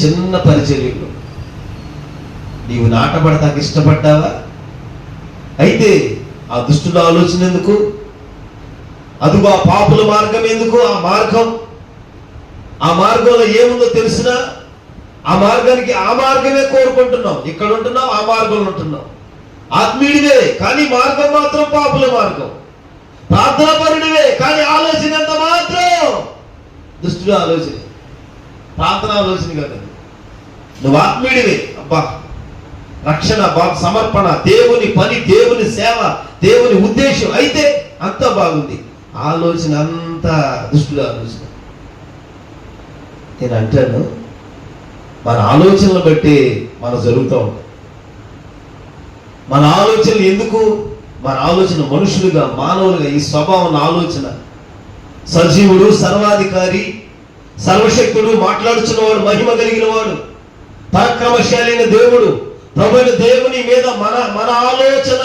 చిన్న పరిచర్యలో. నీవు నాటబడతాకు ఇష్టపడ్డావా? అయితే ఆ దుష్టుడు ఆలోచన ఎందుకు? అదుగు ఆ పాపుల మార్గం ఎందుకు? ఆ మార్గం? ఆ మార్గంలో ఏముందో తెలిసినా ఆ మార్గానికి ఆ మార్గమే కోరుకుంటున్నాం ఇక్కడ ఉంటున్నాం ఆ మార్గంలో ఉంటున్నాం ఆత్మీయుడివే కానీ మార్గం మాత్రం పాపుల మార్గం. ప్రార్థనాపరుడివే కానీ ఆలోచన ఎంత మాత్రం దుష్టుడు ఆలోచన. ప్రార్థన ఆలోచన కదా నువ్వు ఆత్మీయుడివి. అబ్బా. రక్షణ బాబు సమర్పణ దేవుని పని దేవుని సేవ దేవుని ఉద్దేశం అయితే అంత బాగుంది. ఆలోచన అంతా దుష్టుల ఆలోచన. నేను అంటాను మన ఆలోచనలు బట్టి మన జరుగుతూ ఉంటాం మన ఆలోచనలు ఎందుకు? మన ఆలోచన మనుషులుగా మానవులుగా ఈ స్వభావం ఆలోచన. సజీవుడు సర్వాధికారి సర్వశక్తుడు మాట్లాడుచున్నవాడు మహిమ కలిగిన వాడు పరాక్రమశాలైన దేవుడు. ప్రభుని దేవుని మీద మన మన ఆలోచన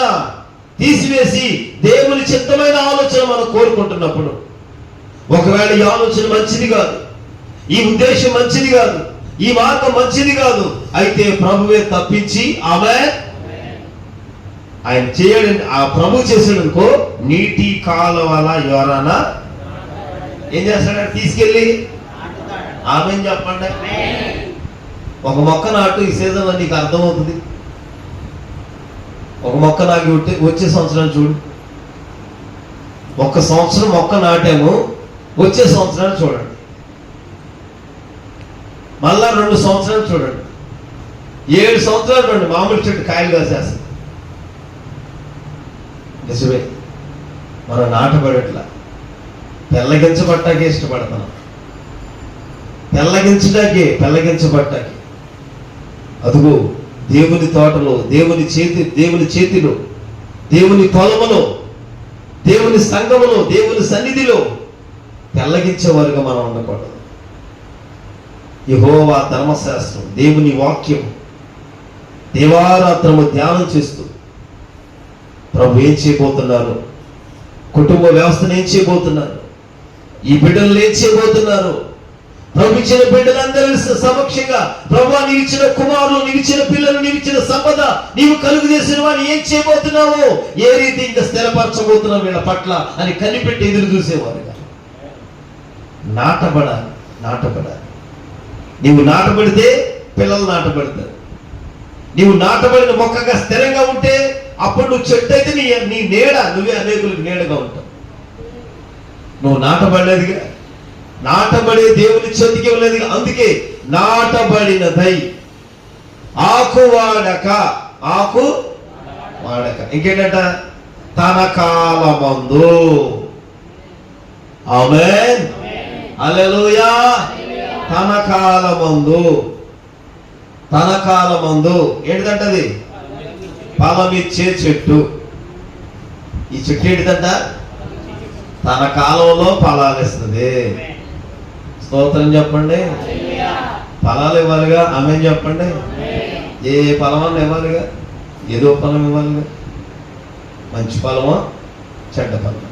తీసివేసి దేవుని చిత్తమైన ఆలోచన మనం కోరుకుంటున్నప్పుడు ఒకవేళ ఈ ఆలోచన మంచిది కాదు ఈ ఉద్దేశం మంచిది కాదు ఈ మార్గం మంచిది కాదు అయితే ప్రభువే తప్పించి ఆమె ఆయన చేయడం ఆ ప్రభు చేసాడనుకో నీటి కాలువల ఎవరైనా ఏం చేస్తాడు? తీసుకెళ్ళి ఆమె చెప్పండి? ఒక మొక్క నాటు ఈ సీజన్లో నీకు అర్థమవుతుంది. ఒక మొక్క నాకి ఉంటే వచ్చే సంవత్సరం చూడు. ఒక సంవత్సరం మొక్క నాటాము వచ్చే సంవత్సరాన్ని చూడండి. మళ్ళా రెండు సంవత్సరాలు చూడండి. ఏడు సంవత్సరాలు రెండు మామూలు చెట్టు కాయలు కాసేస్తుంది నిజమే. మనం నాటబడట్లా పెళ్ళగించబట్టాకే ఇష్టపడతాం. పెళ్ళగించడాకే పెళ్ళగించబట్టాకే అదుగో దేవుని తోటలో దేవుని చేతి దేవుని చేతిలో దేవుని పొలములో దేవుని సంఘములో దేవుని సన్నిధిలో తెల్లగించేవారుగా మనం ఉండకూడదు. యహోవా ధర్మశాస్త్రం దేవుని వాక్యం దేవారాత్రము ధ్యానం చేస్తూ ప్రభు ఏం చేయబోతున్నారు? కుటుంబ వ్యవస్థను ఏం చేయబోతున్నారు? ఈ బిడ్డలు ఏం చేయబోతున్నారు? ప్రభు ఇచ్చిన బిడ్డలందరి సమక్షంగా ప్రభు నిలిచిన కుమారులు నిలిచిన పిల్లలు నిలిచిన సంపద నీవు కలుగు చేసిన వాడిని ఏం చేయబోతున్నావు? ఏ రీతి ఇంకా స్థిరపరచబోతున్నావు వీళ్ళ పట్ల అని కనిపెట్టి ఎదురు చూసేవారుగా నాటబడాలి నాటబడాలి. నీవు నాటబడితే పిల్లలు నాటబడతారు. నీవు నాటబడిన మొక్కగా స్థిరంగా ఉంటే అప్పుడు నువ్వు చెట్టు అయితే నీ నీ నీడ నువ్వే అనేకులకు నీడగా ఉంటావు. నువ్వు నాటబడలేదుగా. నాటబడే దేవుని చెందికి ఉన్నది. అందుకే నాటబడినదై. ఆకు వాడక. ఆకు వాడక. ఇంకేంటంట? తన కాలమందు. ఆమెన్. హల్లెలూయా. తన కాలమందు. తన కాలమందు. ఏంటిదంటది? ఫలమిచ్చే చెట్టు. ఈ చెట్టు ఏంటిదంట? తన కాలంలో ఫలాలు ఇస్తుంది స్తోత్రం చెప్పండి. ఫలాలు ఇవ్వాలిగా ఆమె చెప్పండి. ఏ ఫలమన్నా ఇవ్వాలిగా ఏదో ఫలం ఇవ్వాలిగా? మంచి ఫలమా చెడ్డ ఫలం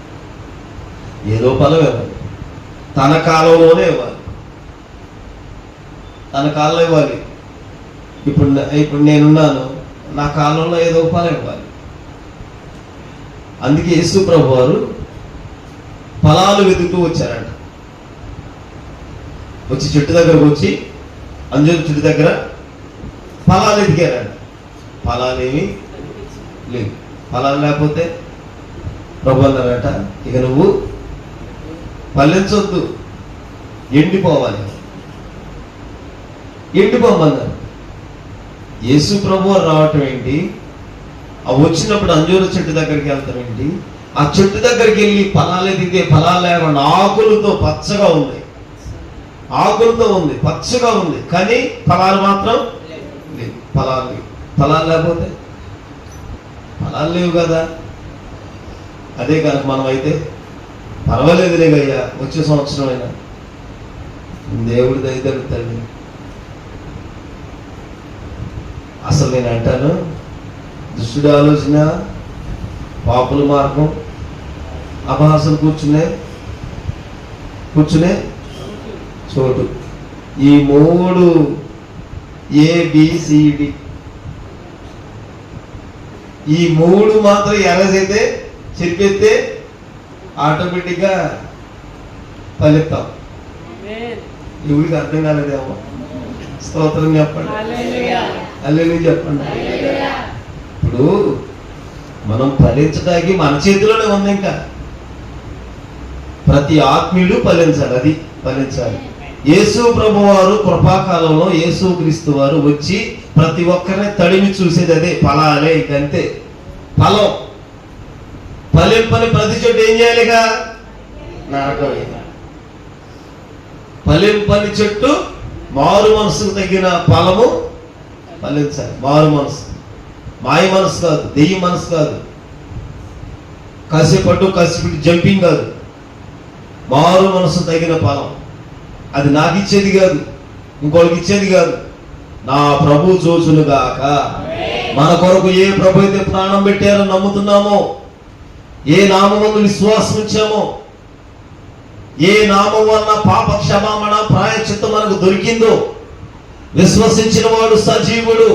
ఏదో ఫలం ఇవ్వాలి? తన కాలంలోనే ఇవ్వాలి. తన కాలంలో ఇవ్వాలి. ఇప్పుడు ఇప్పుడు నేనున్నాను నా కాలంలో ఏదో ఫలం ఇవ్వాలి? అందుకే యేసు ప్రభు వారు ఫలాలు వెతుకుతూ వచ్చారంట. వచ్చి చెట్టు దగ్గరకు వచ్చి అంజూరు చెట్టు దగ్గర ఫలాలు ఎదిగారండి ఫలాలు ఏమి లేవు ఫలాలు లేకపోతే ప్రభు అన్నారట ఇక నువ్వు ఫలించొద్దు ఎండిపోవాలి. ఎండిపోమన్నారు. యేసు ప్రభు రావటం ఏంటి? ఆ వచ్చినప్పుడు అంజూరు చెట్టు దగ్గరికి వెళ్తాం ఏంటి? ఆ చెట్టు దగ్గరికి వెళ్ళి ఫలాలు ఎదిగితే ఫలాలు లేకుండా ఆకులతో పచ్చగా ఉంది ఆకులతో ఉంది పచ్చగా ఉంది. కానీ ఫలాలు మాత్రం లేవు. ఫలాలు లేవు. ఫలాలు లేకపోతే? ఫలాలు లేవు కదా. అదే కనుక మనం అయితే పర్వాలేదు లేవయ్యా వచ్చే సంవత్సరం అయినా. దేవుడి దయదలు తల్లి అసలు నేను అంటాను దుష్టుడి ఆలోచన పాపుల మార్గం అపహాసం కూర్చునే కూర్చునే చోటు ఈ మూడు ఏబిసిడి ఈ మూడు మాత్రం ఎర్రసైతే చెప్పేస్తే ఆటోమేటిక్గా ఫలితాం ఎవరికి అర్థం కాలేదేమో స్తోత్రం చెప్పండి. అల్లెలు చెప్పండి. ఇప్పుడు మనం ఫలించడానికి మన చేతిలోనే ఉంది ఇంకా. ప్రతి ఆత్మీయుడు ఫలించాలి అది ఫలించాలి. యేసు ప్రభు వారు కృపాకాలంలో యేసు క్రీస్తు వారు వచ్చి ప్రతి ఒక్కరిని తడిమి చూసేది అదే ఫలాలే ఇకంతే. ఫలం. ఫలింపని ప్రతి చోట ఏం చేయాలిగా? నరకమే ఫలింపని చెట్టు మారు మనసుకు తగిన ఫలము ఫలించాలి. మారు మనసు. మాయ మనసు కాదు దెయ్య మనసు కాదు. కసిపట్టు కసిపెట్టి జంపింగ్ కాదు. మారు మనసు తగిన ఫలం. అది నాకు ఇచ్చేది కాదు ఇంకోటికి ఇచ్చేది కాదు. నా ప్రభు చూచును గాక మన కొరకు ఏ ప్రభు అయితే ప్రాణం పెట్టారో నమ్ముతున్నామో ఏ నామందు విశ్వాసం ఇచ్చామో ఏ నామం వలన పాప క్షమామణ ప్రాయచిత్తం మనకు దొరికిందో విశ్వసించిన వాడు సజీవుడు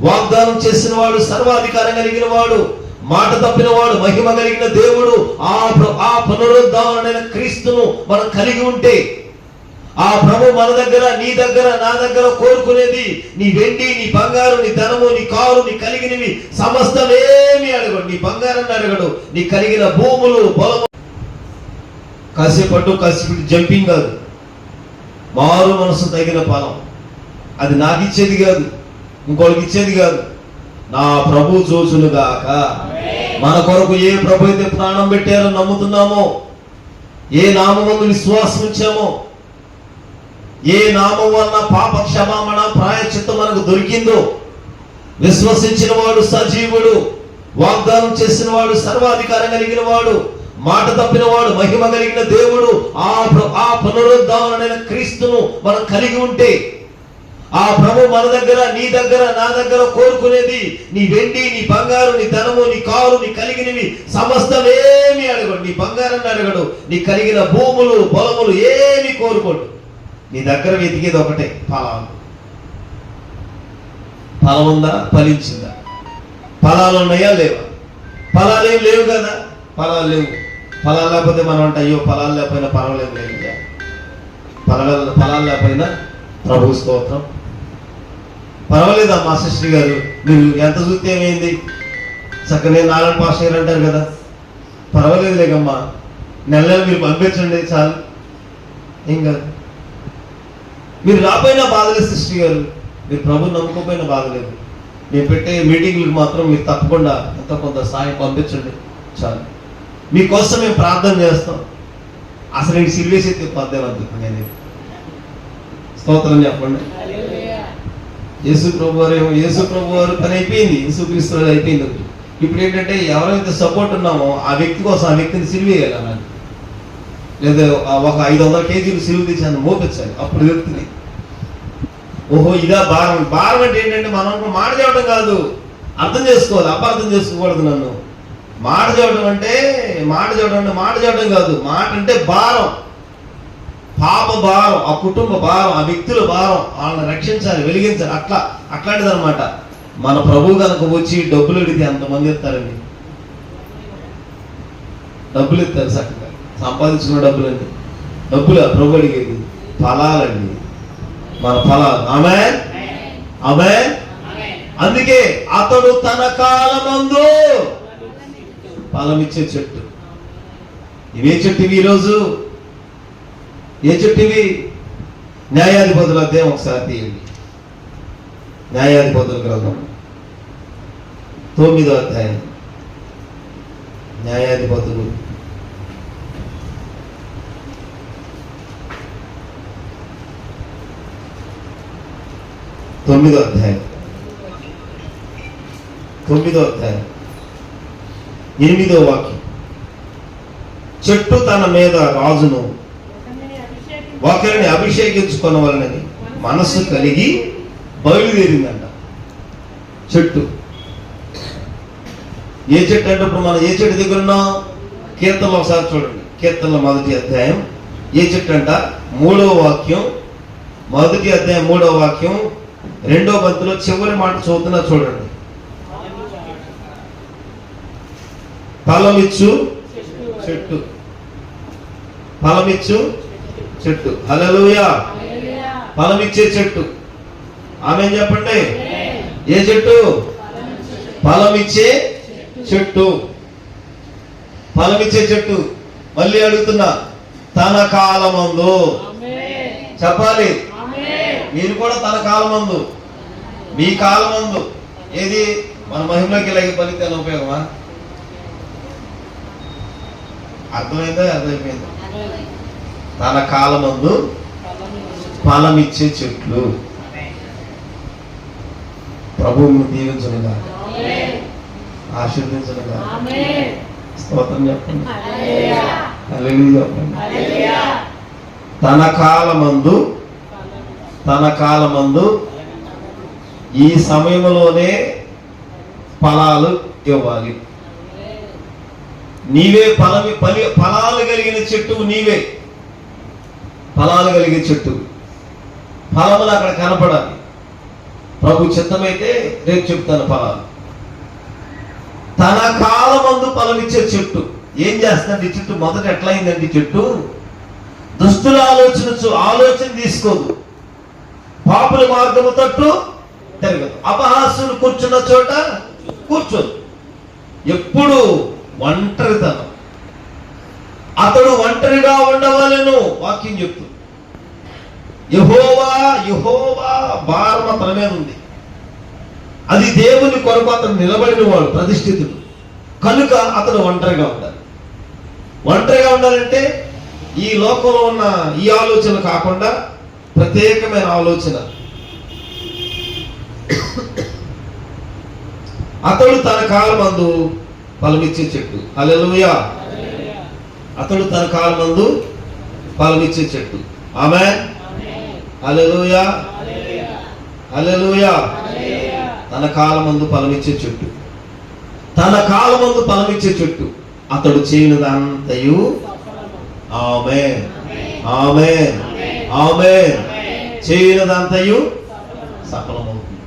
వాగ్దానం చేసిన వాడు సర్వాధికారం కలిగిన వాడు మాట తప్పిన వాడు మహిమ కలిగిన దేవుడు ఆ పునరుద్ధారణైన క్రీస్తును మనం కలిగి ఉంటే ఆ ప్రభు మన దగ్గర నీ దగ్గర నా దగ్గర కోరుకునేది నీ వెండి నీ బంగారు నీ ధనము నీ కారు నీ కలిగినవి సమస్తమేమి అడగడు. నీ బంగారాన్ని అడగడు. నీ కలిగిన భూములు బలము. కసిపట్టు కసిపెట్టి జంపింగ్ కాదు. మారు మనసు తగిన ఫలం అది నాకు ఇచ్చేది కాదు. ఇంకోటికి ఇచ్చేది కాదు. నా ప్రభు చూచును గాక మన కొరకు ఏ ప్రభు అయితే ప్రాణం పెట్టారో నమ్ముతున్నామో ఏ నామందు విశ్వాసం ఇచ్చామో ఏ నామం వలన పాప క్షమామణ ప్రాయచిత్తం మనకు దొరికిందో విశ్వసించిన వాడు సజీవుడు వాగ్దానం చేసిన వాడు సర్వాధికారం కలిగిన వాడు మాట తప్పిన వాడు మహిమ కలిగిన దేవుడు ఆ ఆ పునరుద్ధారణైన క్రీస్తును మనం కలిగి ఉంటే ఆ ప్రభు మన దగ్గర నీ దగ్గర నా దగ్గర కోరుకునేది నీ వెండి నీ బంగారు నీ ధనము నీ కారు నీ కలిగినవి సమస్తమేమి అడగడు. నీ బంగారాన్ని అడగడు. నీ కలిగిన భూములు పొలములు ఏమి కోరుకోడు. నీ దగ్గర వెతికేది ఒకటే ఫలాలు. ఫలం ఉందా? ఫలించిందా ఫలాలు ఉన్నాయా? లేవా? ఫలాలు ఏం లేవు కదా? ఫలాలు లేవు. ఫలాలు లేకపోతే మనం అంటే అయ్యో ఫలాలు లేకపోయినా పర్వాలేదు లేదు ఫలాలు ఫలాలు లేకపోయినా ప్రభు స్తోత్రం. పర్వాలేదా మా గారు? మీరు ఎంత చూస్తే ఏమైంది? చక్కగా నేను నారాయణ పాస్ గారు అంటారు కదా. పర్వాలేదు లేకమ్మా నెల నెల మీరు పంపించండి చాలు. ఏం కాదు. మీరు రాపోయినా బాధలేదు సిస్టర్ గారు. మీరు ప్రభు నమ్ముకోపోయినా బాధలేదు. మేము పెట్టే మీటింగ్లకు మాత్రం మీరు తప్పకుండా ఎంతో కొంత సాయం పంపించండి. చాలు. మీకోసం మేము ప్రార్థన చేస్తాం. అసలు నేను సిల్వేసి పద్దేవద్దు నేను. స్తోత్రం చెప్పండి. యేసు ప్రభు వారు ఏమో యేసు ప్రభు వారు పని అయిపోయింది. యేసు క్రీస్తు అయిపోయింది ఇప్పుడు ఏంటంటే ఎవరైతే సపోర్ట్ ఉన్నామో ఆ వ్యక్తి కోసం ఆ వ్యక్తిని సిలివేయాలి లేదా ఒక ఐదు వందల కేజీలు తీసి తెచ్చి మోపించాలి. అప్పుడు వ్యక్తిని ఓహో ఇదా భారం. భారం అంటే ఏంటంటే మనం మాట చెప్పడం కాదు. అర్థం చేసుకోవాలి. అపార్థం చేసుకోకూడదు నన్ను. మాట చెప్పడం అంటే మాట చెప్పడం అంటే మాట చెప్పడం కాదు. మాట అంటే భారం. పాప భారం ఆ కుటుంబ భారం ఆ వ్యక్తుల భారం వాళ్ళని రక్షించాలి వెలిగించాలి. అట్లా అట్లాంటిది అనమాట మన ప్రభు కనుక వచ్చి డబ్బులు అడిగితే అంతమంది ఇస్తారండి డబ్బులు ఇస్తారు చక్కగా సంపాదించుకున్న డబ్బులండి. డబ్బుల ప్రభు అడిగేది ఫలాలండి. మన ఫలాలు. ఆమె ఆమె అందుకే అతడు తన కాలమందు ఫలమిచ్చే చెట్టు. ఇవే చెట్టువి ఈరోజు? ఏ చెట్టువి? న్యాయాధిపతుల అధ్యాయం ఒకసారి తీయండి. న్యాయాధిపతుల గ్రంథం. తొమ్మిదో అధ్యాయం. న్యాయాధిపతులు తొమ్మిదో అధ్యాయం. తొమ్మిదో అధ్యాయం. ఎనిమిదో వాక్యం. చెట్టు తన మీద రాజును ఒకరిని అభిషేకించుకొనవలనని మనసు కలిగి బయలుదేరిందంట. చెట్టు. ఏ చెట్టు అంటే ఇప్పుడు మనం ఏ చెట్టు దగ్గర ఉన్నాం? కీర్తనలో ఒకసారి చూడండి. కీర్తనలో మొదటి అధ్యాయం. ఏ చెట్టు అంట? మూడవ వాక్యం. మొదటి అధ్యాయం మూడవ వాక్యం. రెండో బంతిలో చివరి మాట చదువుతున్నా చూడండి. ఫలమిచ్చు చెట్టు. ఫలమిచ్చు చెట్టు. హల్లెలూయా. ఫలమిచ్చే చెట్టు. ఆమె చెప్పండి? ఏ చెట్టు? ఫలమిచ్చే చెట్టు. ఫలమిచ్చే చెట్టు. మళ్ళీ అడుగుతున్నా తన కాలమందు. చెప్పాలి. మీరు కూడా తన కాలమందు మీ కాలమందు ఏది మన మహిమలోకి ఇలాగ పలికితే ఉపయోగమా? అర్థమైందా? అర్థమైపోయిందా? తన కాలమందు ఫలమిచ్చే చెట్లు ప్రభువు దీవించనుగా. ఆశీర్వదించనుగా. స్తోత్రం చెప్పండి. చెప్పండి తన కాలమందు తన కాలమందు ఈ సమయంలోనే ఫలాలు ఇవ్వాలి. నీవే ఫలమి ఫలి ఫలాలు కలిగిన చెట్టు నీవే. ఫలాలు కలిగే చెట్టు. ఫలములు అక్కడ కనపడాలి. ప్రభు చిత్తమైతే రేపు చెప్తాను ఫలాలు. తన కాలమందు ఫలమిచ్చే చెట్టు. ఏం చేస్తుందండి చెట్టు? మొదట ఎట్లయిందండి చెట్టు? దుస్తుల ఆలోచన చూ- ఆలోచన తీసుకోదు. పాపుల మార్గము తట్టు తిరగదు. అపహాసులు కూర్చున్న చోట కూర్చోదు. ఎప్పుడు ఒంటరితనం. అతడు ఒంటరిగా ఉండవాలను వాక్యం చెప్తుంది. యహోవా యహోవా భారమ తన మీద ఉంది. అది దేవుని కొరకు అతను నిలబడిన వాడు ప్రతిష్ఠితుడు. కనుక అతను ఒంటరిగా ఉండాలి. ఒంటరిగా ఉండాలంటే ఈ లోకంలో ఉన్న ఈ ఆలోచన కాకుండా ప్రత్యేకమైన ఆలోచన. అతడు తన కాలమందు ఫలమిచ్చే చెట్టు. అలెలుయా అతడు తన కాలమందు ఫలమిచ్చే చెట్టు. ఆమె అలెలుయా అలెలుయా తన కాలమందు ఫలమిచ్చే చెట్టు. తన కాలమందు ఫలమిచ్చే చెట్టు. అతడు చేయనిదంతయు. ఆమె ఆమె ఆమె చేయనిదంతయు సఫలమవుతుంది.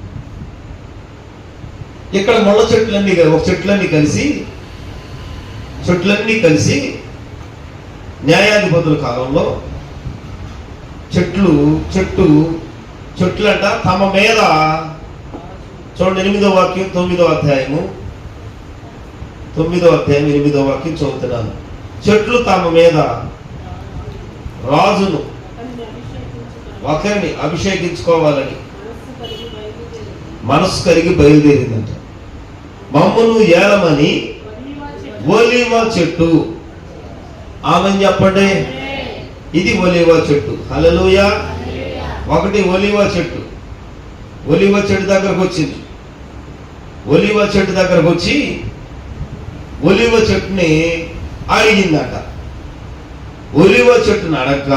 ఇక్కడ ముళ్ళ చెట్లన్నీ ఒక చెట్లన్నీ కలిసి చెట్లన్నీ కలిసి న్యాయాధిపతుల కాలంలో చెట్లు చెట్టు చెట్లంట తమ మీద చూడండి ఎనిమిదో వాక్యం తొమ్మిదో అధ్యాయము. తొమ్మిదో అధ్యాయం ఎనిమిదో వాక్యం చదువుతున్నాను. చెట్లు తమ మీద రాజును ఒకరిని అభిషేకించుకోవాలని మనసు కరిగి బయలుదేరిందంట. మమ్మను ఏలమని ఒలివ చెట్టు. ఆమెను చెప్పండి. ఇది ఒలివ చెట్టు. హలలుయ ఒకటి ఒలివ చెట్టు. ఒలివ చెట్టు దగ్గరకు వచ్చింది. ఒలివ చెట్టు దగ్గరకు వచ్చి ఒలివ చెట్టుని అడిగిందట ఒలివ చెట్టుని అడగ